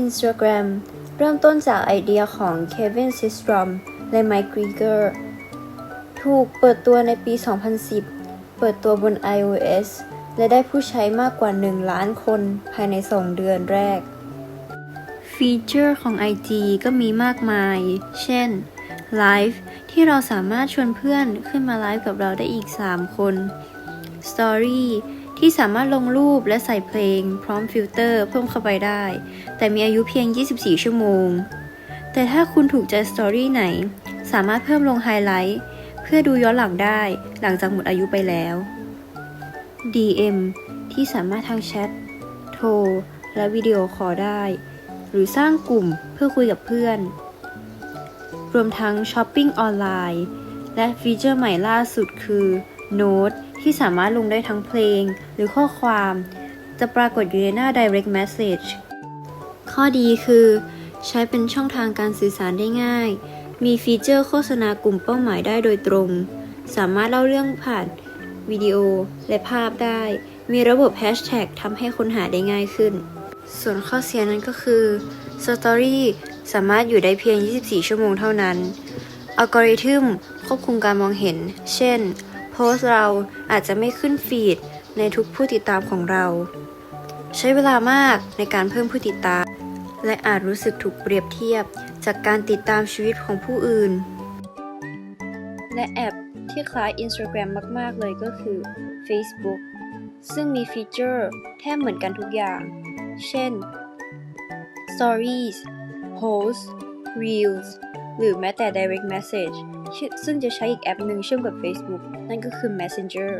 Instagram เริ่มต้นจากไอเดียของ Kevin Systrom และ Mike Krieger ถูกเปิดตัวในปี 2010 เปิดตัวบน iOS และได้ผู้ใช้มากกว่า 1 ล้านคนภายใน 2 เดือนแรก ฟีเจอร์ของ IG ก็มีมากมาย เช่นไลฟ์ที่เราสามารถชวนเพื่อนขึ้นมาไลฟ์กับเราได้อีก 3 คน Story ที่สามารถลงรูปและใส่เพลง พร้อมฟิลเตอร์เพิ่มเข้าไปได้ แต่มีอายุเพียง 24 ชั่วโมง แต่ถ้าคุณถูกใจสตอรี่ไหน สามารถเพิ่มลงไฮไลท์เพื่อดูย้อนหลังได้ หลังจากหมดอายุไปแล้ว DM ที่สามารถทางแชท โทร และวิดีโอคอลได้ หรือสร้างกลุ่มเพื่อคุยกับเพื่อน รวมทั้งช้อปปิ้งออนไลน์ และฟีเจอร์ใหม่ล่าสุดคือ Note ที่สามารถลงได้ทั้งเพลง หรือข้อความ จะปรากฏอยู่ในหน้า Direct Message ข้อดีคือ ใช้เป็นช่องทางการสื่อสารได้ง่าย มีฟีเจอร์โฆษณากลุ่มเป้าหมายได้โดยตรง สามารถเล่าเรื่องผ่านวิดีโอและภาพได้ มีระบบแฮชแท็กทำให้ค้นหาได้ง่ายขึ้น ส่วนข้อเสียนั้นก็คือ Story สามารถอยู่ได้เพียง 24 ชั่วโมงเท่านั้น อัลกอริทึมควบคุมการมองเห็น เช่น โพสต์เราอาจจะไม่ขึ้นฟีดในทุกผู้ติดตามของเรา ใช้เวลามากในการเพิ่มผู้ติดตาม และอาจรู้สึกถูกเปรียบเทียบจากการติดตามชีวิตของผู้อื่น และแอปที่คล้าย Instagram มาก ๆ เลยก็คือ Facebook ซึ่งมีฟีเจอร์แทบเหมือนกันทุกอย่าง เช่น Stories Posts Reels หรือแม้แต่ Direct Message ซึ่งจะใช้อีกแอปหนึ่งเชื่อมกับ Facebook นั่นก็คือ Messenger